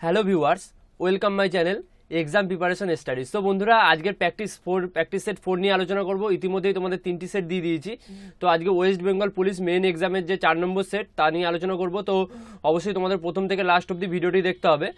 Hello viewers welcome my channel exam preparation studies তো বন্ধুরা, আজকের practice four practice set four নিয়ে আলোচনা করব। ইতিমধ্যেই তোমাদের তিনটি সেট দিয়ে দিয়েছি। তো আজকে ওয়েস্ট বেঙ্গল পুলিশ মেন এক্সামের যে চার নম্বর সেট তা নিয়ে আলোচনা করব। তো অবশ্যই তোমাদের প্রথম থেকে লাস্ট অব্দি ভিডিওটি দেখতে হবে।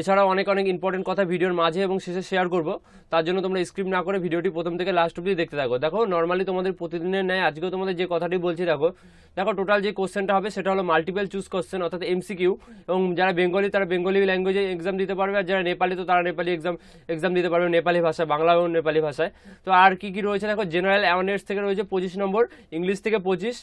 এছাড়াও অনেক অনেক ইম্পর্টেন্ট কথা ভিডিওর মাঝে এবং শেষে শেয়ার করব। তার জন্য তোমরা স্ক্রিপ না করে ভিডিওটি প্রথম থেকে লাস্ট অব্দি দেখতে থাকো। দেখো নর্মালি তোমাদের প্রতিদিনের ন্যায় আজকেও তোমাদের যে কথাটি বলছি, দেখো দেখো টোটাল যে কোশ্চেনটা হবে সেটা হলো মাল্টিপল চুজ কোশ্চেন অর্থাৎ এমসিকিউ এবং যারা বেঙ্গলি তারা বেঙ্গলি ল্যাঙ্গুয়েজে এক্সাম দিতে পারবে, আর যারা নেপালি তো তারা নেপালি এক্সাম এক্সাম দিতে পারবে নেপালি ভাষায় বাংলা এবং নেপালি ভাষায়। তো আর কি কি রয়েছে? দেখো জেনারেল অ্যাওয়ারনেস থেকে রয়েছে পঁচিশ নম্বর ইংলিশ থেকে পঁচিশ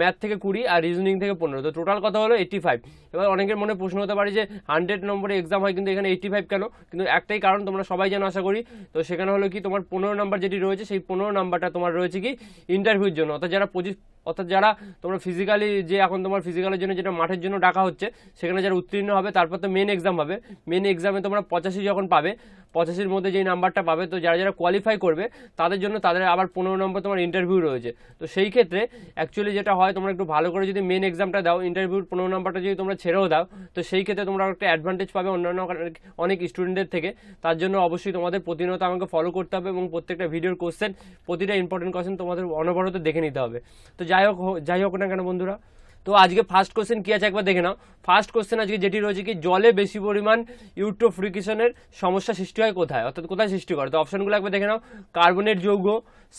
ম্যাথ থেকে কুড়ি আর রিজনিং থেকে পনেরো। তো টোটাল কথা হলো এইটি ফাইভ এবার অনেকের মনে প্রশ্ন হতে পারে যে হান্ড্রেড নম্বরে এক্সাম হয় কিন্তু এখানে এইটি ফাইভ কেন? কিন্তু একটাই কারণ তোমরা সবাই যেন আশা করি। তো সেখানে হলো কি, তোমার পনেরো নাম্বার যেটি রয়েছে, সেই পনেরো নাম্বারটা তোমার রয়েছে কি ইন্টারভিউর জন্য। অর্থাৎ যারা পঁচিশ, অর্থাৎ যারা তোমরা ফিজিক্যালি যে এখন তোমার ফিজিক্যালের জন্য যেটা মাঠের জন্য ডাকা হচ্ছে, সেখানে যারা উত্তীর্ণ হবে, তারপর তো মেন এক্সাম হবে। মেন এক্সামে তোমরা পঁচাশি যখন পাবে পঁচাশির মধ্যে যেই নাম্বারটা পাবে, তো যারা যারা কোয়ালিফাই করবে, তাদের জন্য তাদের আবার পনেরো নম্বর তোমার ইন্টারভিউ রয়েছে। তো সেই ক্ষেত্রে অ্যাকচুয়ালি যেটা হয়, তোমরা একটু ভালো করে যদি মেন এক্সামটা দাও ইন্টারভিউর পনেরো নম্বরটা যদি তোমরা ছেড়েও দাও, তো সেই ক্ষেত্রে তোমরা একটা অ্যাডভান্টেজ পাবে অন্যান্য অনেক- স্টুডেন্টদের থেকে। তার জন্য অবশ্যই তোমাদের প্রতিনিয়ত আমাকে ফলো করতে হবে এবং প্রত্যেকটা ভিডিওর কোশ্চেন প্রতিটা ইম্পর্টেন্ট কোশ্চেন তোমাদের অনবরত দেখে নিতে হবে। তো যাই হোক যাই হোক না কেন বন্ধুরা তো আজকে ফার্স্ট কোশ্চেন কি আছে একবার দেখে নাও। ফার্স্ট কোশ্চেন আজকে যেটি রয়েছে কি, জলে বেশি পরিমাণ ইউট্রোফ্রিকেশনের সমস্যা সৃষ্টি হয় কোথায়? অর্থাৎ কোথায় সৃষ্টি করে? তো অপশনগুলো একবার দেখে নাও। কার্বনেট যৌগ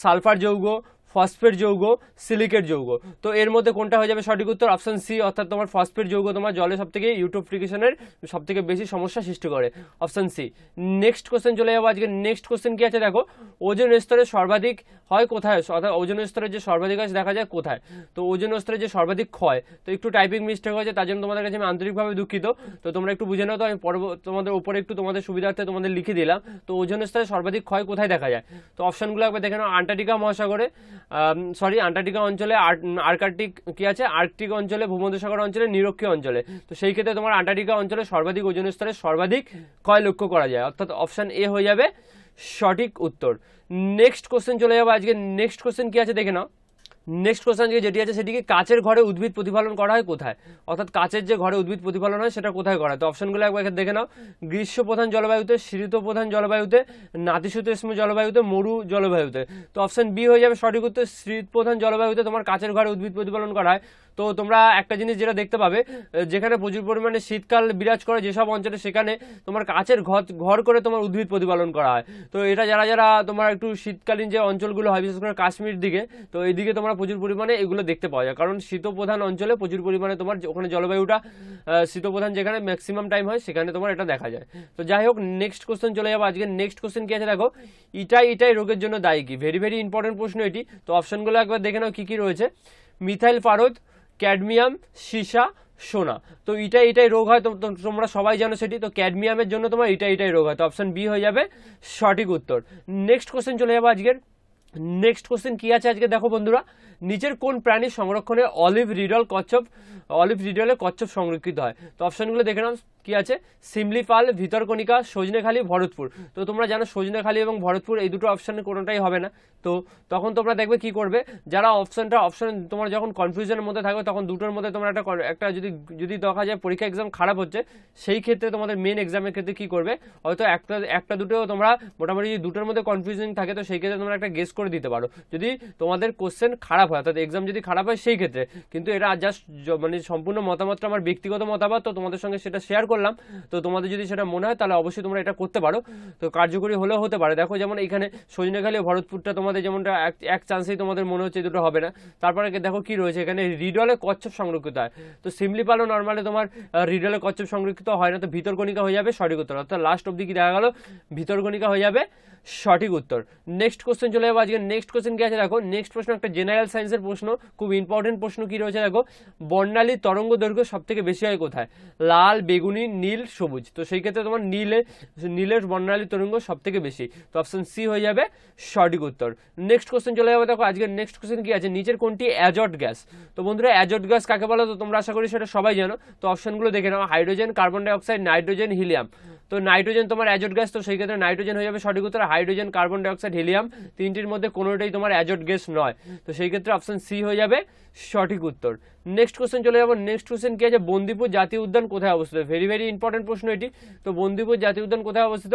সালফার যৌগ ফসফেট যৌগ, সিলিকেট যৌগ। তো এর মধ্যে কোনটা হয়ে যাবে সঠিক উত্তর? অপশন সি অর্থাৎ তোমার ফসফেট যৌগ তোমার জলে সব থেকে ইউট্রোফ্রিকেশনের সব থেকে বেশি সমস্যা সৃষ্টি করে। অপশন সি নেক্সট কোশ্চেন চলে যাব। আজকে নেক্সট কোশ্চেন কি আছে দেখো? ওজন স্তরে সর্বাধিক হয় কোথায়? অর্থাৎ ওজন স্তরের যে সর্বাধিক আছে দেখা যায় কোথায়? তো ওজন স্তরে যে সর্বাধিক ক্ষয়, তো একটু টাইপিং মিস্টেক হয়েছে, তার জন্য তোমাদের কাছে আমি আন্তরিকভাবে দুঃখিত। তো তোমরা একটু বুঝে নাও তো, আমি পরব, তোমাদের উপরে একটু তোমাদের সুবিধার্থে তোমাদের লিখে দিলাম। তো ওজন স্তরে সর্বাধিক ক্ষয় কোথায় দেখা যায়? তো অপশনগুলো একবার দেখে নাও আন্টার্কটিকা মহাসাগরে সরি আন্টার্কটিকা অঞ্চলে আর্কার্টিক কি আছে? আর্কটিক অঞ্চলে, ভূমধ্যসাগর অঞ্চলে, নিরক্ষীয় অঞ্চলে। তো সেই ক্ষেত্রে তোমার আন্টার্কটিকা অঞ্চলে সর্বাধিক ওজন স্তরে সর্বাধিক ক্ষয় লক্ষ্য করা যায়? অর্থাৎ অপশান এ হয়ে যাবে সঠিক উত্তর। নেক্সট কোশ্চেন চলে যাব আজকে। নেক্সট কোশ্চেন কি আছে দেখে নাও। নেক্সট কোশ্চেন যেটি আছে সেটিকে কাচের ঘরে উদ্ভিদ প্রতিফলন করা হয় কোথায়? অর্থাৎ কাচের যে ঘরে উদ্ভিদ প্রতিফলন হয় সেটা কোথায় করা হয়? তো অপশনগুলো একবার দেখে নাও। গ্রীষ্ম প্রধান জলবায়ুতে, শীত প্রধান জলবায়ুতে, নাতিশীতোষ্ণ জলবায়ুতে, মরু জলবায়ুতে। তো অপশন বি হয়ে যাবে সঠিক উত্তর, শীত প্রধান জলবায়ুতে তোমার কাচের ঘরে উদ্ভিদ প্রতিফলন করা হয়। তো তোমরা একটা জিনিস যেটা দেখতে পাবে যেখানে প্রচুর পরিমাণে শীতকাল বিরাজ করে যেসব অঞ্চলে সেখানে তোমার কাছের ঘর ঘর করে তোমার উদ্ভিদ প্রতিপালন করা হয়। তো এটা যারা যারা তোমার একটু শীতকালীন যে অঞ্চলগুলো হয়, বিশেষ করে কাশ্মীর দিকে, তো এইদিকে তোমরা প্রচুর পরিমাণে এগুলো দেখতে পাওয়া যায়। কারণ শীতপ্রধান অঞ্চলে প্রচুর পরিমাণে তোমার ওখানে জলবায়ুটা শীতপ্রধান যেখানে ম্যাক্সিমাম টাইম হয়, সেখানে তোমার এটা দেখা যায়। তো যাই হোক নেক্সট কোশ্চেন চলে যাব আজকে। নেক্সট কোশ্চেন কি আছে দেখো? ইটাই ইটাই রোগের জন্য দায়ী কি? ভেরি ভেরি ইম্পর্টেন্ট প্রশ্ন এটি। তো অপশনগুলো একবার দেখে নাও কি কি রয়েছে। মিথাইল পারদ ক্যাডমিয়াম, সীসা, সোনা। তো এটা এটাই রোগ হয় তোমরা সবাই জানো সেটি। তো ক্যাডমিয়ামের জন্য তোমার এটা এটাই রোগ হয়। তো অপশান বি হয়ে যাবে সঠিক উত্তর। নেক্সট কোশ্চেন চলে যাব আজকের। নেক্সট কোশ্চেন কি আছে আজকে? দেখো বন্ধুরা, নিচের কোন প্রাণীর সংরক্ষণে অলিভ রিডল কচ্ছপ, অলিভ রিডলে কচ্ছপ সংরক্ষিত হয়? তো অপশনগুলো দেখে নাও। কি আছে? সিমলিপাল ভিতরকণিকা, সজনেখালি, ভরতপুর। তো তোমরা জানো সজনেখালি এবং ভরতপুর এই দুটো অপশানে কোনোটাই হবে না। তো তখন তোমরা দেখবে কি করবে? যারা অপশানটা অপশান তোমার যখন কনফিউশনের মধ্যে থাকবে, তখন দুটোর মধ্যে তোমরা একটা একটা যদি যদি দেখা যায় পরীক্ষা এক্সাম খারাপ হচ্ছে, সেই ক্ষেত্রে তোমাদের মেন এক্সামের ক্ষেত্রে কি করবে? হয়তো একটা একটা দুটো তোমরা মোটামুটি যদি দুটোর মধ্যে কনফিউশন থাকে, তো সেই ক্ষেত্রে তোমরা একটা গেস করে দিতে পারো। যদি তোমাদের কোশ্চেন খারাপ হয়, অর্থাৎ এক্সাম যদি খারাপ হয়, সেই ক্ষেত্রে। কিন্তু এটা জাস্ট মানে সম্পূর্ণ মতামতটা আমার ব্যক্তিগত মতামত, তো তোমাদের সঙ্গে সেটা শেয়ার করলাম। তো তোমাদের যদি সেটা মনে হয়, তাহলে অবশ্যই তোমরা এটা করতে পারো। তো কার্যকরী হলেও হতে পারে। দেখো, যেমন এখানে সজনেখালী ভরতপুরটা তোমাদের যেমনটা এক- এক চান্সেই তোমাদের মনে হচ্ছে দুটো হবে না। তারপরে দেখো কি রয়েছে, এখানে রিডলে কচ্ছপ সংরক্ষিত হয়। তো সিমলিপালও নর্মালি তোমার রিডলে কচ্ছপ সংরক্ষিত হয় না, তো ভিতরকণিকা হয়ে যাবে, সঠিক উত্তর। অর্থাৎ লাস্ট অব্দি কি দেখা গেল? ভিতরকণিকা হয়ে যাবে, সঠিক উত্তর। নেক্সট কোশ্চেন চলে যাব আজকে। নেক্সট কোশ্চেন কি আছে দেখো? নেক্সট প্রশ্ন একটা জেনারেল সায়েন্সের প্রশ্ন। খুব ইম্পর্টেন্ট প্রশ্ন কি রয়েছে দেখো? বর্ণালী তরঙ্গ দৈর্ঘ্য সব থেকে বেশি হয় কোথায়? লাল, বেগুনি নীল সবুজ। তো সেই ক্ষেত্রে তোমার নীলে, নীলের বর্ণালী তরঙ্গ সব থেকে বেশি। তো অপশন সি হয়ে যাবে সঠিক উত্তর। নেক্সট কোশ্চেন চলে যাবে। দেখো, আজকের নেক্সট কোশ্চেন কি আছে? নিচের কোনটি অ্যাজট গ্যাস? তো বন্ধুরা, অ্যাজট গ্যাস কাকে বলো তো তোমরা আশা করি সেটা সবাই জানো। তো অপশনগুলো দেখে নাও। Hydrogen, carbon dioxide, nitrogen, helium. তো নাইট্রোজেন তোমার অ্যাজোট গ্যাস, তো সেই ক্ষেত্রে নাইট্রোজেন হয়ে যাবে সঠিক উত্তর হাইড্রোজেন, কার্বন ডাইঅক্সাইড, হিলিয়াম। তিনটির মধ্যে কোনোটাই তোমার অ্যাজোট গ্যাস নয়। তো সেই ক্ষেত্রে অপশন সি হয়ে যাবে সঠিক উত্তর। নেক্সট কোশ্চেন চলে যাব। নেক্সট কোশ্চেন কি আছে? বন্দিপুর জাতীয় উদ্যান কোথায় অবস্থিত? ভেরি ভেরি ইম্পর্টেন্ট প্রশ্ন এটি। তো বন্দিপুর জাতীয় উদ্যান কোথায় অবস্থিত?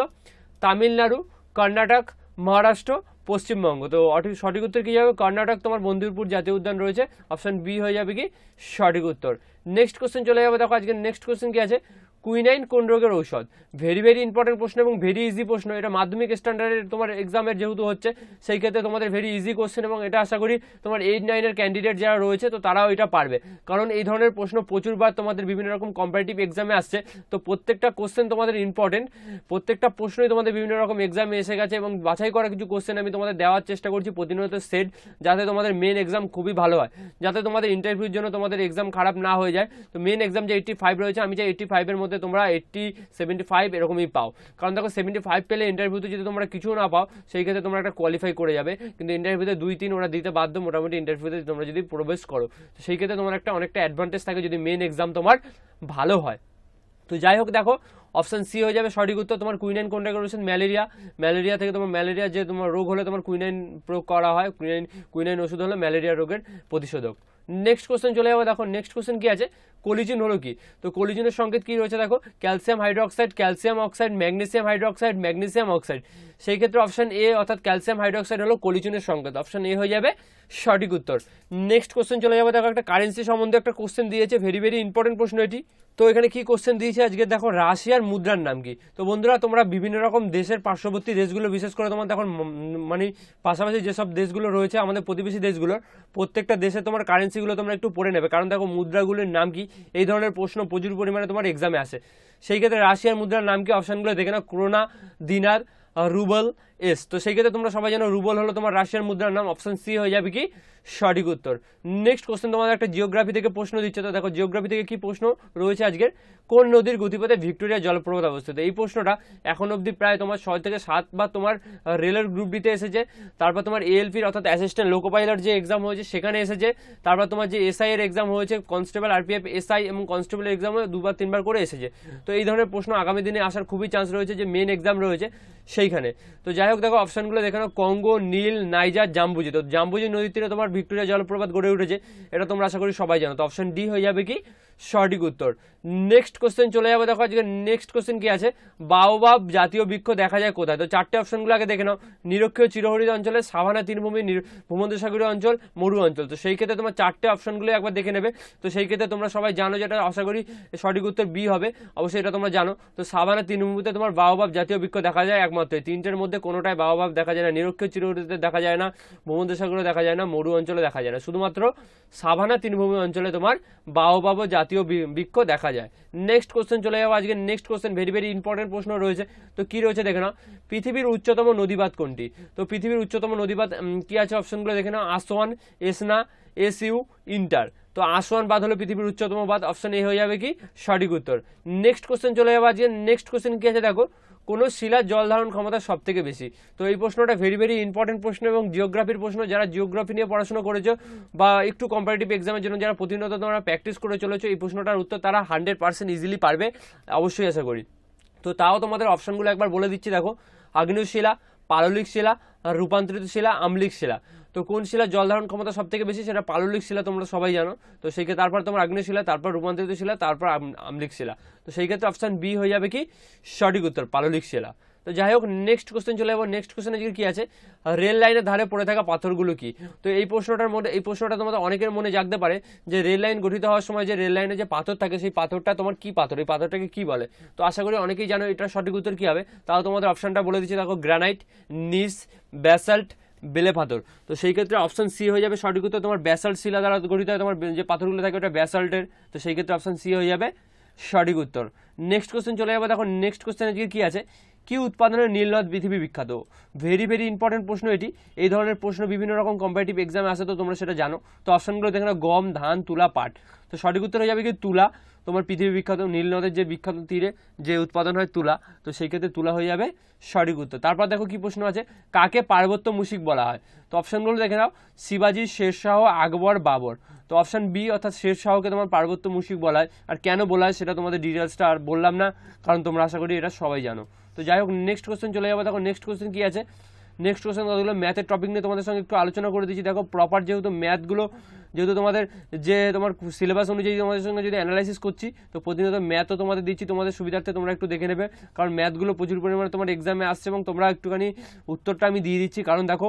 তামিলনাড়ু, কর্ণাটক, মহারাষ্ট্র, পশ্চিমবঙ্গ। তো সঠিক উত্তর কি যাবে? কর্ণাটক তোমার বন্দিপুর জাতীয় উদ্যান রয়েছে। অপশন বি হয়ে যাবে কি? সঠিক উত্তর। নেক্সট কোশ্চেন চলে যাবে। দেখো আজকে নেক্সট কোশ্চেন কি আছে? কুইনাইন কোন রোগের ঔষধ? ভেরি ভেরি ইম্পর্টেন্ট প্রশ্ন এবং ভেরি ইজি প্রশ্ন। এটা মাধ্যমিক স্ট্যান্ডার্ডের তোমার এক্সামের যেহেতু হচ্ছে, সেই ক্ষেত্রে তোমাদের ভেরি ইজি কোশ্চেন এবং এটা আশা করি তোমার এইট নাইনের ক্যান্ডিডেট যারা রয়েছে, তো তারাও এটা পারবে। কারণ এই ধরনের প্রশ্ন প্রচুরবার তোমাদের বিভিন্ন রকম কম্পারেটিভ এক্সামে আসছে। তো প্রত্যেকটা কোশ্চেন তোমাদের ইম্পর্টেন্ট প্রত্যেকটা প্রশ্নই তোমাদের বিভিন্ন রকম এক্সামে এসে গেছে এবং বাছাই করা কিছু কোশ্চেন আমি তোমাদের দেওয়ার চেষ্টা করছি। প্রতিনিয়ত সেট যাতে তোমাদের মেন এক্সাম খুবই ভালো হয়। যাতে তোমাদের ইন্টারভিউর জন্য তোমাদের এক্সাম খারাপ না হয়ে যায়। তো মেন এক্সাম যে এইটটি ফাইভ রয়েছে, আমি চাই এইটটি ফাইভের মধ্যে তোমরা এইটটি সেভেন্টি ফাইভ এরকমই পাও। কারণ দেখো সেভেন্টি ফাইভ পেলে ইন্টারভিউতে যদি তোমরা কিছু না পাও, সেই ক্ষেত্রে তোমরা একটা কোয়ালিফাই করে যাবে। কিন্তু ইন্টারভিউতে দুই, তিন ওরা দিতে বাধ্য, মোটামুটি ইন্টারভিউতে তোমরা যদি প্রবেশ করো। তো সেই ক্ষেত্রে তোমার একটা অনেকটা অ্যাডভান্টেজ থাকে যদি মেন এক্সাম তোমার ভালো হয়। তো যাই হোক, দেখো অপশান সি হয়ে যাবে সঠিক উত্তর তোমার কুইনাইন কোনটা রয়েছেন ম্যালেরিয়া ম্যালেরিয়া থেকে তোমার ম্যালেরিয়া যে তোমার রোগ হলে তোমার কুইনাইন প্রয়োগ করা হয়। কুইনাইন কুইনাইন ওষুধ হলো ম্যালেরিয়া রোগের প্রতিষেধক। নেক্সট কোশ্চেন চলে যাব। দেখো নেক্সট কোশ্চেন কি আছে? কোলিজিন হলো কি? তো কোলিজিনের সংকেত কি রয়েছে দেখো? Calcium hydroxide, calcium oxide, magnesium hydroxide, magnesium oxide. সেই ক্ষেত্রে অপশন এ অর্থাৎ ক্যালসিয়াম হাইড্রোক্সাইড হলো কোলিজিনের সংকেত। অপশন এ হয়ে যাবে সঠিক উত্তর। নেক্সট কোশ্চেন চলে যাবে। দেখো, একটা কারেন্সি সম্বন্ধে একটা কোশ্চেন দিয়েছে। ভেরি ভেরি ইম্পর্টেন্ট প্রশ্ন এটি। তো এখানে কি কোশ্চেন দিয়েছে আজকে? দেখো রাশিয়ার মুদ্রার নাম কি? তো বন্ধুরা, তোমরা বিভিন্ন রকম দেশের পার্শ্ববর্তী দেশগুলো, বিশেষ করে তোমার দেখো মানে পাশাপাশি যেসব দেশগুলো রয়েছে, আমাদের প্রতিবেশী দেশগুলোর, প্রত্যেকটা দেশে তোমার কারেন্সিগুলো তোমরা একটু পড়ে নেবে। কারণ দেখো, মুদ্রাগুলোর নাম কি? এই ধরনের প্রশ্ন প্রচুর পরিমাণে তোমার এক্সামে আসে। সেই ক্ষেত্রে রাশিয়ার মুদ্রার নাম কি? অপশানগুলো দেখে না ক্রোনা, দিনার রুবল এস তো সেই ক্ষেত্রে তোমরা সবাই জানো রুবল হলো তোমার রাশিয়ার মুদ্রার নাম অপশন সি হয়ে যাবে কি? সঠিক উত্তর। নেক্সট কোশ্চেন তোমাদের একটা জিওগ্রাফি থেকে প্রশ্ন দিচ্ছে। তো দেখো জিওগ্রাফি থেকে কি প্রশ্ন রয়েছে আজকের? কোন নদীর গতিপথে ভিক্টোরিয়া জলপ্রপাত অবস্থিত? এই প্রশ্নটা এখন অবধি প্রায় তোমার ছয় থেকে সাত বার তোমার রেলের গ্রুপ ডিতে এসেছে। তারপর তোমার এএলপির অর্থাৎ অ্যাসিস্ট্যান্ট লোকো পাইলট যে এক্সাম হয়েছে, সেখানে এসেছে। তারপর তোমার যে এসআই এর এক্সাম হয়েছে কনস্টেবল আরপিএফ এসআই এবং কনস্টেবল এক্সাম দুবার, তিনবার করে এসেছে। তো এই ধরনের প্রশ্ন আগামী দিনে আসার খুবই চান্স রয়েছে যে মেন এক্সাম রয়েছে সেইখানে। তো যাই হোক দেখো অপশনগুলো নাও। কঙ্গো নীল নাইজার জাম্বুজি তো জাম্বুজি নদীর তীরে তোমার ভিক্টোরিয়া জলপ্রপাত গড়ে উঠেছে, এটা তোমরা আশা করি সবাই জানো। তো অপশন ডি হয়ে যাবে কি? সঠিক উত্তর। নেক্সট কোশ্চেন চলে যাবে। দেখো আজকে নেক্সট কোশ্চেন কি আছে? বাওবাব জাতীয় বৃক্ষ দেখা যায় কোথায়? তো চারটে অপশনগুলো আগে দেখে নাও। নিরক্ষীয় চিরহরিত অঞ্চলে সাভানা তৃণভূমি ভূমধ্যসাগরীয় অঞ্চল, মরু অঞ্চল। তো সেই ক্ষেত্রে তোমার চারটে অপশনগুলো একবার দেখে নেবে। তো সেই ক্ষেত্রে তোমরা সবাই জানো যেটা, আশা করি সঠিক উত্তর বি হবে। অবশ্যই এটা তোমরা জানো। তো সাভানা তৃণভূমিতে তোমার বাওবাব জাতীয় বৃক্ষ দেখা যায় একমাত্র। এই তিনটের মধ্যে কোনোটাই বাওবাব দেখা যায় না। নিরক্ষীয় চিরহরিতে দেখা যায় না ভূমধ্যসাগরে দেখা যায় না, মরু অঞ্চলে দেখা যায় না। শুধুমাত্র সাভানা তৃণভূমি অঞ্চলে তোমার বাওবাব জাতীয় বি- বৃক্ষ দেখা যায়। নেক্সট কোশ্চেন চলে যাব। আজকে next question very very important প্রশ্ন রয়েছে। তো কি রয়েছে দেখে নাও। পৃথিবীর উচ্চতম নদীবাদ কোনটি? তো পৃথিবীর উচ্চতম নদীবাদ কি আছে অপশনগুলো দেখে নাও। Aswan এসনা, SU, inter. তো আসওয়ান বাদ হলো পৃথিবীর উচ্চতম বাদ অপশন এ হয়ে যাবে কি? সঠিক উত্তর। নেক্সট কোশ্চেন চলে যাব। আজকে নেক্সট কোশ্চেন কি আছে দেখো? কোন শিলার জল ধারণ ক্ষমতা সব থেকে বেশি। তো এই প্রশ্নটা ভেরি ভেরি ইম্পর্টেন্ট প্রশ্ন এবং জিওগ্রাফির প্রশ্ন। যারা জিওগ্রাফি নিয়ে পড়াশোনা করেছ বা একটু কম্পারেটিভ এক্সামের জন্য যারা প্রতিনিয়ত তোমরা প্র্যাকটিস করে চলেছো, এই প্রশ্নটার উত্তর তারা হান্ড্রেড পার্সেন্ট ইজিলি পারবে। অবশ্যই আশা করি। তো তাও তোমাদের অপশানগুলো একবার বলে দিচ্ছি, দেখো। আগ্নেয় শিলা, পাললিক শিলা রূপান্তরিত শিলা আম্লিক শিলা। তো কোন শিলা জল ধারণ ক্ষমতা সব থেকে বেশি সেটা পাললিক শিলা তোমরা সবাই জানো। তো সেই ক্ষেত্রে তারপর তোমার আগ্নেয় শিলা, তারপর রূপান্তরিত শিলা, তারপর আম- আম্লিক শিলা। তো সেই ক্ষেত্রে অপশান বি হয়ে যাবে কি? সঠিক উত্তর, পাললিক শিলা। তো যাই হোক নেক্সট কোশ্চেন চলে যাব। নেক্সট কোশ্চেন আজকে কি আছে? রেল লাইনের ধারে পড়ে থাকা পাথরগুলো কি? তো এই প্রশ্নটার মধ্যে, এই প্রশ্নটা তোমাদের অনেকের মনে জাগতে পারে যে রেল লাইন গঠিত হওয়ার সময় যে রেল লাইনে যে পাথর থাকে, সেই পাথরটা তোমার কি পাথর? এই পাথরটাকে কি বলে? তো আশা করি অনেকেই জানো এটার সঠিক উত্তর কি হবে। তাও তোমাদের অপশনটা বলে দিচ্ছি। দেখো, গ্রানাইট, নিস, ব্যাসাল্ট, বেলে পাথর। তো সেই ক্ষেত্রে অপশন সি হয়ে যাবে সঠিক উত্তর। তোমার ব্যাসাল্ট শিলা দ্বারা গঠিত হয়, তোমার যে পাথরগুলো থাকে ওটা ব্যাসাল্টের। তো সেই ক্ষেত্রে অপশন সি হয়ে যাবে সঠিক উত্তর। নেক্সট কোশ্চেন চলে যাবে। দেখো নেক্সট কোশ্চেন আজকে কি আছে? কি উৎপাদনের নীলনদ পৃথিবী বিখ্যাত? ভেরি ভেরি ইম্পর্টেন্ট প্রশ্ন এটি। এই ধরনের প্রশ্ন বিভিন্ন রকম কম্পারেটিভ এক্সামে আসে তো তোমরা সেটা জানো। তো অপশনগুলো দেখে গম, ধান, তুলা, পাট। তো সঠিক উত্তর হয়ে যাবে কি তুলা। তোমার পৃথিবী বিখ্যাত নীল নদের যে বিখ্যাত তীরে যে উৎপাদন হয় তুলা, তো সেই ক্ষেত্রে তুলা হয়ে যাবে সঠিক উত্তর তারপর দেখো কি প্রশ্ন আছে, কাকে পার্বত্য মুশিক বলা হয়? তো অপশনগুলো দেখে নাও, শিবাজি, শেরশাহ, আকবর, বাবর। তো অপশন বি অর্থাৎ শেরশাহকে তোমার পার্বত্য মুশিক বলা হয়। আর কেন বলা হয় সেটা তোমাদের ডিটেলসটা আর বললাম না, কারণ তোমরা আশা করি এটা সবাই জানো। তো যাই হোক নেক্সট কোশ্চেন চলে যাব। দেখো নেক্সট কোশ্চেন কি আছে? নেক্সট কোশ্চেন কতগুলো ম্যাথের টপিক নিয়ে তোমাদের সঙ্গে একটু আলোচনা করে দিচ্ছি। দেখো প্রপার যেহেতু ম্যাথগুলো যেহেতু তোমাদের যে তোমার সিলেবাস অনুযায়ী তোমাদের সঙ্গে যদি অ্যানালাইসিস করছি, তো প্রতিনিয়ত ম্যাথও তোমাদের দিচ্ছি, তোমাদের সুবিধার্থে তোমরা একটু দেখে নেবে। কারণ ম্যাথগুলো প্রচুর পরিমাণে তোমার এক্সামে আসছে এবং তোমরা একটুখানি উত্তরটা আমি দিয়ে দিচ্ছি। কারণ দেখো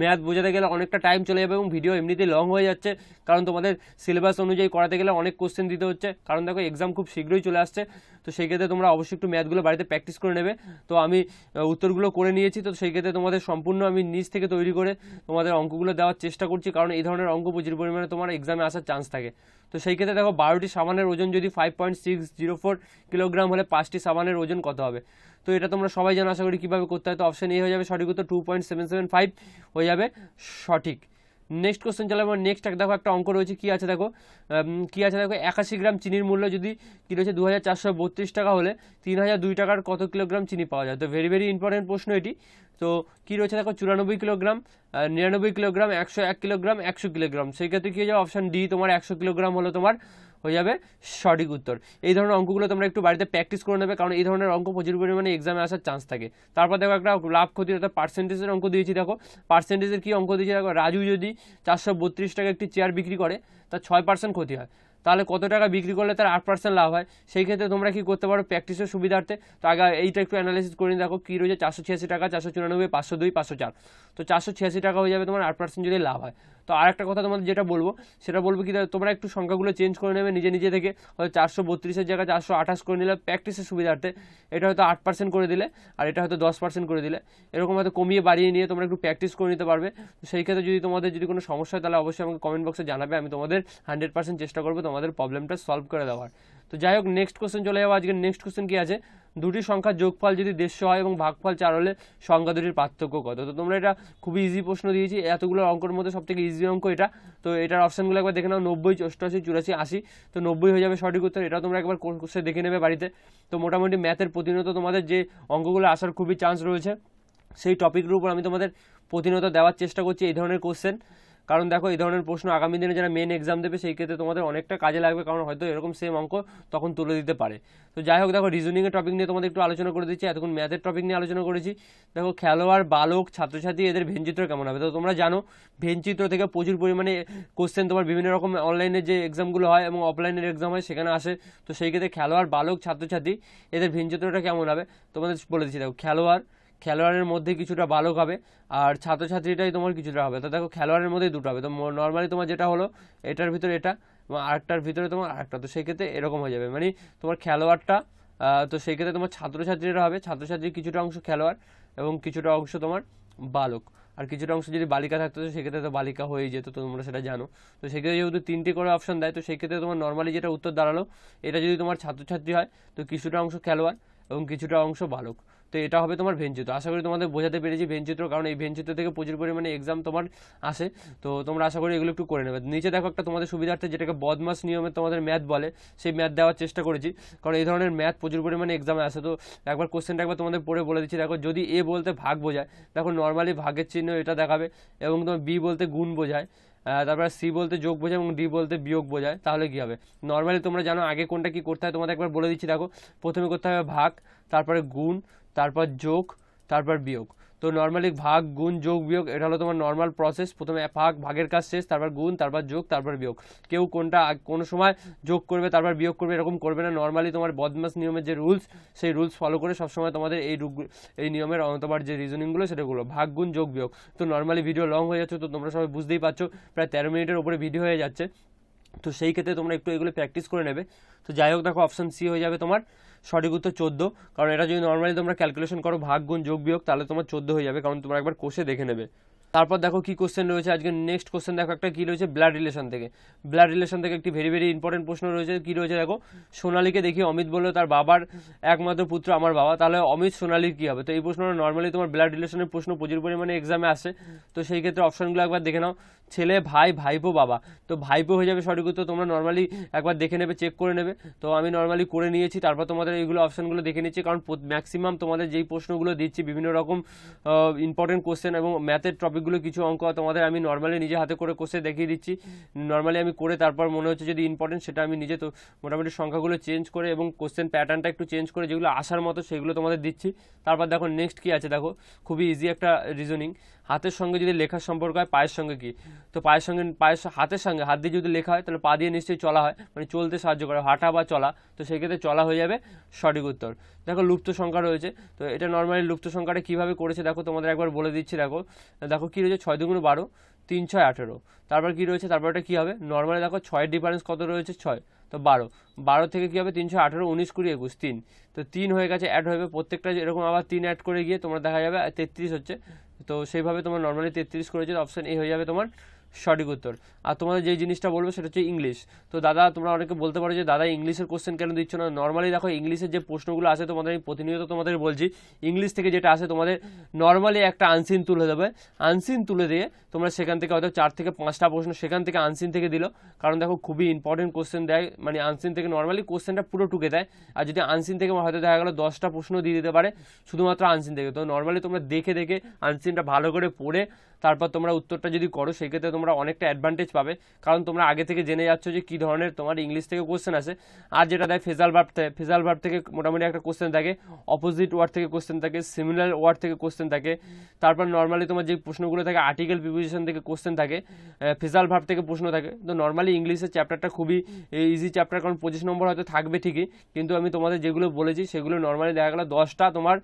ম্যাথ বোঝাতে গেলে অনেকটা টাইম চলে যাবে এবং ভিডিও এমনিতেই লং হয়ে যাচ্ছে। কারণ তোমাদের সিলেবাস অনুযায়ী করাতে গেলে অনেক কোশ্চেন দিতে হচ্ছে। কারণ দেখো এক্সাম খুব শীঘ্রই চলে আসছে। তো সেই ক্ষেত্রে তোমরা অবশ্যই একটু ম্যাথগুলো বাড়িতে প্র্যাকটিস করে নেবে। তো আমি উত্তরগুলো করে নিয়েছি। তো সেই ক্ষেত্রে তোমাদের সম্পূর্ণ আমি নিজ থেকে তৈরি করে তোমাদের অঙ্কগুলো দেওয়ার চেষ্টা করছি। কারণ এই ধরনের অঙ্ক প্রচুর পরিমাণে তোমার এক্সামে আসার চান্স থাকে। তো সেই ক্ষেত্রে দেখো, বারোটি সাবানের ওজন যদি five point six zero four kilogram হলে পাঁচটি সাবানের ওজন কত হবে? তো এটা তোমরা সবাই জানো, আশা করি কীভাবে করতে হয়। তো অপশন এ হয়ে যাবে সঠিক উত্তর two point seven seven five হয়ে যাবে। সঠিক। নেক্সট কোশ্চেন চলে আমার নেক্সট দেখো একটা অঙ্ক রয়েছে, কি আছে দেখো? কি আছে দেখো? একাশি গ্রাম চিনির মূল্য যদি কি রয়েছে দু হাজার চারশো বত্রিশ টাকা হলে তিন হাজার দুই টাকার কত কিলোগ্রাম চিনি পাওয়া যায়? তো ভেরি ভেরি ইম্পর্টেন্ট প্রশ্ন এটি। তো কি রয়েছে দেখো? চুরানব্বই কিলোগ্রাম নিরানব্বই কিলোগ্রাম, একশো এক কিলোগ্রাম, একশো কিলোগ্রাম। সেই ক্ষেত্রে কি হয়ে যাবে? অপশন ডি তোমার একশো কিলোগ্রাম হলো তোমার হয়ে যাবে সঠিক উত্তর। এই ধরনের অঙ্কগুলো তোমরা একটু বাড়িতে প্র্যাকটিস করে নেবে, কারণ এই ধরনের অঙ্ক প্রচুর পরিমাণে এক্সামে আসার চান্স থাকে। তারপর দেখো একটা লাভ ক্ষতি, অর্থাৎ পার্সেন্টেজের অঙ্ক দিয়েছি, দেখো। পার্সেন্টেজের কি অঙ্ক দিয়েছি, দেখো? রাজু যদি চারশো বত্রিশ টাকা একটি চেয়ার বিক্রি করে, তার ছয় পার্সেন্ট ক্ষতি হয়। তাহলে কত টাকা বিক্রি করলে তার আট পার্সেন্ট লাভ হয়? সেই ক্ষেত্রে তোমরা কি করতে পারো প্র্যাকটিসের সুবিধার্থে? তো আগে এইটা একটু অ্যানালাইসিস করে দেখো। কী রয়েছে? চারশো ছিয়াশি টাকা, চারশো চুরানব্বই, পাঁচশো দুই, পাঁচশো চার। তো চারশো ছিয়াশি টাকা হয়ে যাবে তোমার আট পার্সেন্ট যদি লাভ হয়। তো আর একটা কথা তোমাদের যেটা বলব, সেটা বলব কি তোমরা একটু সংখ্যাগুলো চেঞ্জ করে নেবে, নিজে নিজে থেকে হয়তো চারশো বত্রিশের জায়গায় চারশো আঠাশ করে নিলে প্র্যাকটিসের সুবিধার্থে এটা হয়তো আট পার্সেন্ট করে দিলে আর এটা হয়তো দশ পার্সেন্ট করে দিলে। এরকম হয়তো কমিয়ে বাড়িয়ে নিয়ে তোমরা একটু প্র্যাকটিস করে নিতে পারবে। তো সেই ক্ষেত্রে যদি তোমাদের যদি কোনো সমস্যা হয়, তাহলে অবশ্যই আমাকে কমেন্ট বক্সে জানাবে, আমি তোমাদের হান্ড্রেড পার্সেন্ট চেষ্টা করব তোমাদের প্রবলেমটা সলভ করে দেওয়ার। তো যাই হোক নেক্সট কোশ্চেন চলে যাব। আজকে নেক্সট কোশ্চেন কি আছে? দুটি সংখ্যার যোগফল যদি দেড়শো হয় এবং ভাগফল চার হলে সংখ্যা দুটির পার্থক্য কত? তো তোমরা এটা খুবই ইজি প্রশ্ন দিয়েছি। এতগুলো অঙ্কের মধ্যে সব থেকে ইজি অঙ্ক এটা। তো এটার অপশনগুলো একবার দেখে নাও। নব্বই অষ্টআশি চুরাশি, আশি। তো নব্বই হয়ে যাবে সঠিক উত্তর। এটা তোমরা একবার কোর্সে দেখে নেবে বাড়িতে। তো মোটামুটি ম্যাথের প্রতিনিয়ত তোমাদের যে অঙ্কগুলো আসার খুবই চান্স রয়েছে, সেই টপিকের উপর আমি তোমাদের প্রতিনিয়ত দেওয়ার চেষ্টা করছি এই ধরনের কোশ্চেন কারণ দেখো, এই ধরনের প্রশ্ন আগামী দিনে যারা মেন এক্সাম দেবে, সেই ক্ষেত্রে তোমাদের অনেকটা কাজে লাগবে, কারণ হয়তো এরকম সেম অঙ্ক তখন তুলে দিতে পারে। তো যাই হোক, দেখো রিজনিংয়ের টপিক নিয়ে তোমাদের একটু আলোচনা করে দিচ্ছি। এতক্ষণ ম্যাথের টপিক নিয়ে আলোচনা করেছি। দেখো, খেলোয়াড়, বালক, ছাত্রছাত্রী, এদের ভেনচিত্র কেমন হবে? তো তোমরা জানো ভেনচিত্র থেকে প্রচুর পরিমাণে কোশ্চেন তোমার বিভিন্ন রকম অনলাইনে যে এক্সামগুলো হয় এবং অফলাইনের এক্সাম হয়, সেখানে আসে। তো সেই ক্ষেত্রে খেলোয়াড়, বালক, ছাত্রছাত্রী, এদের ভেনচিত্রটা কেমন হবে? তোমাদের বলে দিচ্ছি, দেখো, খেলোয়াড় খেলোয়াড়ের মধ্যে কিছুটা বালক হবে, আর ছাত্রছাত্রীটাই তোমার কিছুটা হবে। তো দেখো, খেলোয়াড়ের মধ্যেই দুটো হবে। তো নর্মালি তোমার যেটা হলো, এটার ভিতরে এটা, এবং আরেকটার ভিতরে তোমার আরেকটা। তো সেই ক্ষেত্রে এরকম হয়ে যাবে। মানে তোমার খেলোয়াড়টা তো সেই ক্ষেত্রে তোমার ছাত্রছাত্রীরা হবে। ছাত্রছাত্রীর কিছুটা অংশ খেলোয়াড় এবং কিছুটা অংশ তোমার বালক। আর কিছুটা অংশ যদি বালিকা থাকতো সেক্ষেত্রে তো বালিকা হয়ে যেত, তোমরা সেটা জানো। তো সেক্ষেত্রে যেহেতু তিনটে করে অপশন দেয়, তো সেই ক্ষেত্রে তোমার নর্মালি যেটা উত্তর দাঁড়াল, এটা যদি তোমার ছাত্রছাত্রী হয়, তো কিছুটা অংশ খেলোয়াড় এবং কিছুটা অংশ বালক। তো এটা হবে তোমার ভেনচিত্র আশা করি তোমাদের বোঝাতে পেরেছি ভেনচিত্র কারণ এই ভেনচিত্র থেকে প্রচুর পরিমাণে এক্সাম তোমার আসে। তো তোমরা আশা করি এগুলো একটু করে নেবে। নিচে দেখো একটা তোমাদের সুবিধার্থে, যেটাকে বদমাস নিয়মে তোমাদের ম্যাথ বলে, সেই ম্যাথ দেওয়ার চেষ্টা করেছি। কারণ এই ধরনের ম্যাথ প্রচুর পরিমাণে এক্সামে আসে। তো একবার কোশ্চেনটা একবার তোমাদের পড়ে বলে দিচ্ছি। দেখো, যদি এ বলতে ভাগ বোঝায়, দেখো নর্মালি ভাগের চিহ্ন এটা দেখাবে, এবং তোমার বি বলতে গুণ বোঝায় তারপরে সি বলতে যোগ বোঝায়, এবং ডি বলতে বিয়োগ বোঝায়, তাহলে কি হবে? নর্মালি তোমরা জানো আগে কোনটা কি করতে হয়, তোমাদের একবার বলে দিচ্ছি। দেখো, প্রথমে করতে হবে ভাগ, তারপরে গুণ তারপর যোগ, তারপর বিয়োগ। তো নর্মালি ভাগ, গুণ, যোগ, বিয়োগ, এটা হলো তোমার নর্মাল প্রসেস প্রথমে ভাগ, ভাগের কাজ শেষ, তারপর গুণ, তারপর যোগ, তারপর বিয়োগ। কেউ কোনটা, কোনো সময় যোগ করবে, তারপর বিয়োগ করবে, এরকম করবে না। নর্মালি তোমার বদমাস নিয়মের যে রুলস সেই রুলস ফলো করে সবসময় তোমাদের এই এই নিয়মের তোমার যে রিজনিংগুলো সেটাগুলো ভাগ, গুণ, যোগ, বিয়োগ। তো নর্মালি ভিডিও লং হয়ে যাচ্ছে, তো তোমরা সবাই বুঝতেই পারছ, প্রায় তেরো মিনিটের উপরে ভিডিও হয়ে যাচ্ছে। তো সেই ক্ষেত্রে তোমরা একটু এগুলো প্র্যাকটিস করে নেবে। তো যাই হোক, দেখো অপশান সি হয়ে যাবে তোমার। সঠিক উত্তর চোদ্দ। কারণ এটা যদি নর্মালি তোমরা ক্যালকুলেশন করো ভাগ গুণ যোগ বিয়োগ, তাহলে তোমার চোদ্দ হয়ে যাবে, কারণ তোমরা একবার কোষে দেখে নেবে। তারপর দেখো কি কোশ্চেন রয়েছে, আজকে নেক্সট কোশ্চেন দেখো একটা কি রয়েছে ব্লাড রিলেশন থেকে। ব্লাড রিলেশন থেকে একটি ভেরি ভেরি ইম্পর্টেন্ট প্রশ্ন রয়েছে, কি রয়েছে দেখো? সোনালীকে দেখি অমিত বলল, তার বাবার একমাত্র পুত্র আমার বাবা। তাহলে অমিত সোনালীর কি হবে? তো এই প্রশ্নটা নর্মালি তোমার ব্লাড রিলেশনের প্রশ্ন প্রচুর পরিমাণে এক্সামে আসে। তো সেই ক্ষেত্রে অপশনগুলো একবার দেখে নাও। ছেলে, ভাই, ভাইপো, বাবা। তো ভাইপো হয়ে যাবে সঠিক উত্তর, তোমরা নর্মালি একবার দেখে নেবে চেক করে নেবে। তো আমি নর্মালি করে নিয়েছি, তারপর তোমাদের এইগুলো অপশানগুলো দেখে নিচ্ছি, কারণ ম্যাক্সিমাম তোমাদের যেই প্রশ্নগুলো দিচ্ছি, বিভিন্ন রকম ইম্পর্টেন্ট কোশ্চেন এবং ম্যাথের টপিকগুলো কিছু অঙ্ক তোমাদের আমি নর্মালি নিজে হাতে করে কোশ্চেন দেখিয়ে দিচ্ছি। নর্মালি আমি করে তারপর মনে হচ্ছে যদি ইম্পর্টেন্ট সেটা আমি নিজে তো মোটামুটি সংখ্যাগুলো চেঞ্জ করে এবং কোশ্চেন প্যাটার্নটা একটু চেঞ্জ করে যেগুলো আসার মতো সেগুলো তোমাদের দিচ্ছি। তারপর দেখো নেক্সট কি আছে, দেখো। খুবই ইজি একটা রিজনিং হাতের সঙ্গে যদি লেখার সম্পর্ক হয়, পায়ের সঙ্গে কি? তো পায়ের সঙ্গে, পায়ের হাতের সঙ্গে, হাত দিয়ে যদি লেখা হয়, তাহলে পা দিয়ে নিশ্চয়ই চলা হয় মানে চলতে সাহায্য করে, হাঁটা বা চলা। তো সেক্ষেত্রে চলা হয়ে যাবে, সঠিক উত্তর। দেখো, লুপ্ত সংখ্যা রয়েছে। তো এটা নর্মালি লুপ্ত সংখ্যাটা কীভাবে করেছে, দেখো, তোমাদের একবার বলে দিচ্ছি, দেখো। দেখো, কী রয়েছে? ছয় দুগুণ বারো, তিন ছয় আঠেরো। তারপর কী রয়েছে? তারপর এটা কী হবে? নর্মালি দেখো, ছয়ের ডিফারেন্স কত রয়েছে? ছয়। তো বারো। বারো থেকে কী হবে? তিনশো আঠেরো, উনিশ কুড়ি একুশ, তিন। তো তিন হয়ে গেছে অ্যাড হবে প্রত্যেকটা এরকম আবার তিন অ্যাড করে গিয়ে তোমরা দেখা যাবে, তেত্রিশ হচ্ছে। তো সেইভাবে তোমার নর্মালি তেত্রিশ করেছে অপশন এ হয়ে যাবে তোমার। সঠিক উত্তর। আর তোমাদের যে জিনিসটা বলব সেটা হচ্ছে ইংলিশ। তো দাদা, তোমরা অনেকে বলতে পারো যে, দাদা, ইংলিশের কোশ্চেন কেন দিচ্ছ না? নর্মালি দেখো, ইংলিশের যে প্রশ্নগুলো আসে তোমাদের, আমি প্রতিনিয়ত তোমাদের বলছি, ইংলিশ থেকে যেটা আসে তোমাদের নর্মালি একটা আনসিন তুলে দেবে। আনসিন তুলে দিয়ে তোমরা সেখান থেকে হয়তো চার থেকে পাঁচটা প্রশ্ন সেখান থেকে আনসিন থেকে দিল। কারণ দেখো, খুবই ইম্পর্টেন্ট কোশ্চেন দেয়। মানে আনসিন থেকে নর্মালি কোশ্চেনটা পুরো টুকে দেয়। আর যদি আনসিন থেকে হয়তো দেখা গেলো দশটা প্রশ্ন দিয়ে দিতে পারে, শুধুমাত্র আনসিন থেকে। তো নর্মালি তোমরা দেখে দেখে আনসিনটা ভালো করে পড়ে তারপর তোমরা উত্তরটা যদি করো, সেক্ষেত্রে তোমরা অনেকটা অ্যাডভান্টেজ পাবে। কারণ তোমরা আগে থেকে জেনে যাচ্ছ যে কী ধরনের তোমার ইংলিশ থেকে কোশ্চেন আসে। আর যেটা দেয় ফেজাল ভার্ব ফেজাল ভার্ব থেকে মোটামুটি একটা কোশ্চেন থাকে অপোজিট ওয়ার্ড থেকে কোশ্চেন থাকে সিমিলার ওয়ার্ড থেকে কোশ্চেন থাকে। তারপর নর্মালি তোমার যে প্রশ্নগুলো থাকে আর্টিকেল প্রিপোজিশন থেকে কোশ্চেন থাকে ফেজাল ভার্ব থেকে প্রশ্ন থাকে। তো নর্মালি ইংলিশের চ্যাপ্টারটা খুবই ইজি চ্যাপ্টার কারণ পঁচিশ নম্বর হয়তো থাকবে ঠিকই। কিন্তু আমি তোমাদের যেগুলো বলেছি, সেগুলো নর্মালি দেখা গেলো দশটা তোমার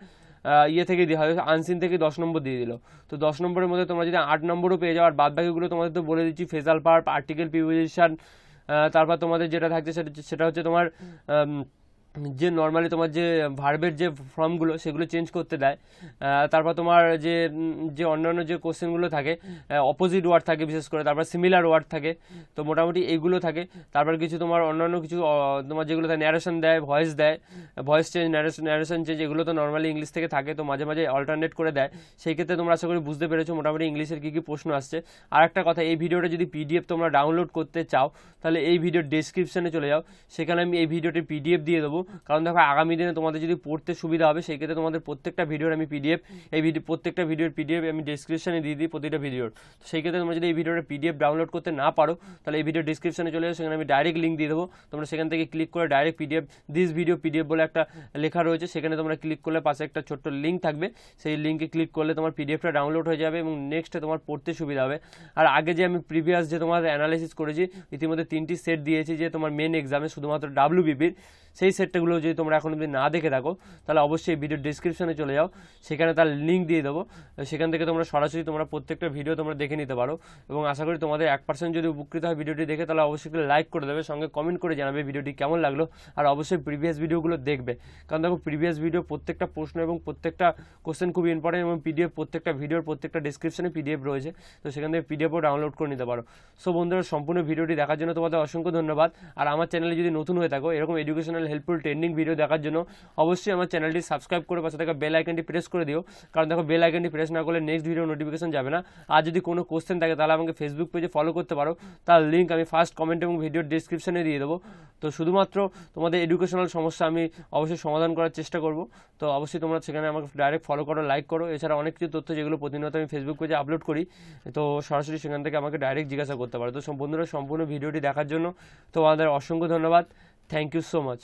ইয়ে থেকে দিয়ে হয় আনসিন থেকে দশ নম্বর দিয়ে দিল। তো দশ নম্বরের মধ্যে তোমরা যদি আট নম্বরও পেয়ে যাও, আর বাদ বাকিগুলো তোমাদের তো বলে দিচ্ছি ফেজাল পার্প আর্টিকেল প্রিপোজিশন তারপর তোমাদের যেটা থাকছে সেটা সেটা হচ্ছে তোমার যে নর্মালি তোমার যে ভার্বের যে ফর্মগুলো সেগুলো চেঞ্জ করতে দেয় তারপর তোমার যে যে অন্যান্য যে কোশ্চেনগুলো থাকে অপোজিট ওয়ার্ড থাকে বিশেষ করে, তারপর সিমিলার ওয়ার্ড থাকে, তো মোটামুটি এইগুলো থাকে। তারপর কিছু তোমার অন্যান্য কিছু তোমার যেগুলো থাকে ন্যারেশন দেয় ভয়েস দেয় voice change narration narration change এগুলো তো নর্মালি ইংলিশ থেকে থাকে, তো মাঝে মাঝে অল্টারনেট করে দেয়। সেই ক্ষেত্রে তোমরা আশা করি বুঝতে পেরেছ, মোটামুটি ইংলিশের কী কী প্রশ্ন আসছে। আর একটা কথা, এই ভিডিওটা যদি পিডিএফ তোমরা ডাউনলোড করতে চাও, তাহলে এই ভিডিওর ডেসক্রিপশনে চলে যাও। সেখানে আমি এই ভিডিওটি পিডিএফ দিয়ে দেবো। কারণ দেখো, আগামী দিনে তোমাদের যদি পড়তে সুবিধা হবে সেই ক্ষেত্রে তোমাদের প্রত্যেকটা ভিডিওর আমি পিডিএফ এই ভিডিও প্রত্যেকটা ভিডিওর পিডিএফ আমি ডেসক্রিপশনে দিয়ে দিই প্রতিটা ভিডিওর। তো সেই ক্ষেত্রে তোমরা যদি এই ভিডিওটা পিডিএফ ডাউনলোড করতে না পারো, তাহলে এই ভিডিও ডিসক্রিপশানে চলে যাও সেখানে আমি ডাইরেক্ট লিঙ্ক দিয়ে দেবো। তোমরা সেখান থেকে ক্লিক করে direct PDF this video PDF বলে একটা লেখা রয়েছে, সেখানে তোমরা ক্লিক করলে পাশে একটা ছোট্ট লিঙ্ক থাকবে। সেই লিঙ্কে ক্লিক করলে তোমার পিডিএফটা ডাউনলোড হয়ে যাবে এবং নেক্সটে তোমার পড়তে সুবিধা হবে। আর আগে যে আমি প্রিভিয়াস যে তোমার অ্যানালাইসিস করেছি, ইতিমধ্যে তিনটি সেট দিয়েছি যে তোমার মেন এক্সামে শুধুমাত্র ডাব্লিউবিপির সেই সেটটাগুলো যদি তোমরা এখন অব্দি না দেখে থাকো, তাহলে অবশ্যই ভিডিও ডিসক্রিপশনে চলে যাও। সেখানে তার লিঙ্ক দিয়ে দেবো। সেখান থেকে তোমরা সরাসরি তোমরা প্রত্যেকটা ভিডিও তোমরা দেখে নিতে পারো। এবং আশা করি তোমাদের এক পার্সেন্ট যদি উপকৃত হয় ভিডিওটি দেখে, তাহলে অবশ্যই লাইক করে দেবে। সঙ্গে কমেন্ট করে জানাবে ভিডিওটি কেমন লাগল। আর অবশ্যই প্রিভিয়াস ভিডিওগুলো দেখবে। কারণ দেখো প্রিভিয়াস ভিডিও প্রত্যেকটা প্রশ্ন এবং প্রত্যেকটা কোশ্চেন খুব ইম্পর্টেন্ট এবং পিডিএফ প্রত্যেকটা ভিডিওর প্রত্যেকটা ডিসক্রিপশনে পিডিএফ রয়েছে। তো সেখান থেকে পিডিএফও ডাউনলোড করে নিতে পারো। সো বন্ধুরা, সম্পূর্ণ ভিডিওটি দেখার জন্য তোমাদের অসংখ্য ধন্যবাদ। আর আমার চ্যানেলে যদি নতুন হয়ে থাকো, এরকম এডুকেশনাল হেল্পফুল ট্রেন্ডিং ভিডিও দেখার জন্য অবশ্যই আমার চ্যানেলটি সাবস্ক্রাইব করে পাশে থাকা বেল আইকনটি প্রেস করে দিও। কারণ দেখো বেল আইকনটি প্রেস না করলে নেক্সট ভিডিও নোটিফিকেশন যাবে না। আর যদি কোনো কোশ্চেন থাকে, তাহলে আমাকে ফেসবুক পেজে ফলো করতে পারো। তার লিঙ্ক আমি ফার্স্ট কমেন্ট এবং ভিডিওর ডিসক্রিপশনে দিয়ে দেবো। তো শুধুমাত্র তোমাদের এডুকেশনাল সমস্যা আমি অবশ্যই সমাধান করার চেষ্টা করব। তো অবশ্যই তোমরা সেখানে আমাকে ডাইরেক্ট ফলো করো লাইক করো। এছাড়া অনেক কিছু তথ্য যেগুলো প্রতিনিয়ত আমি ফেসবুক পেজে আপলোড করি, তো সরাসরি সেখান থেকে আমাকে ডাইরেক্ট জিজ্ঞাসা করতে পারো। তো বন্ধুরা, সম্পূর্ণ ভিডিওটি দেখার জন্য তোমাদের অসংখ্য ধন্যবাদ। Thank you so much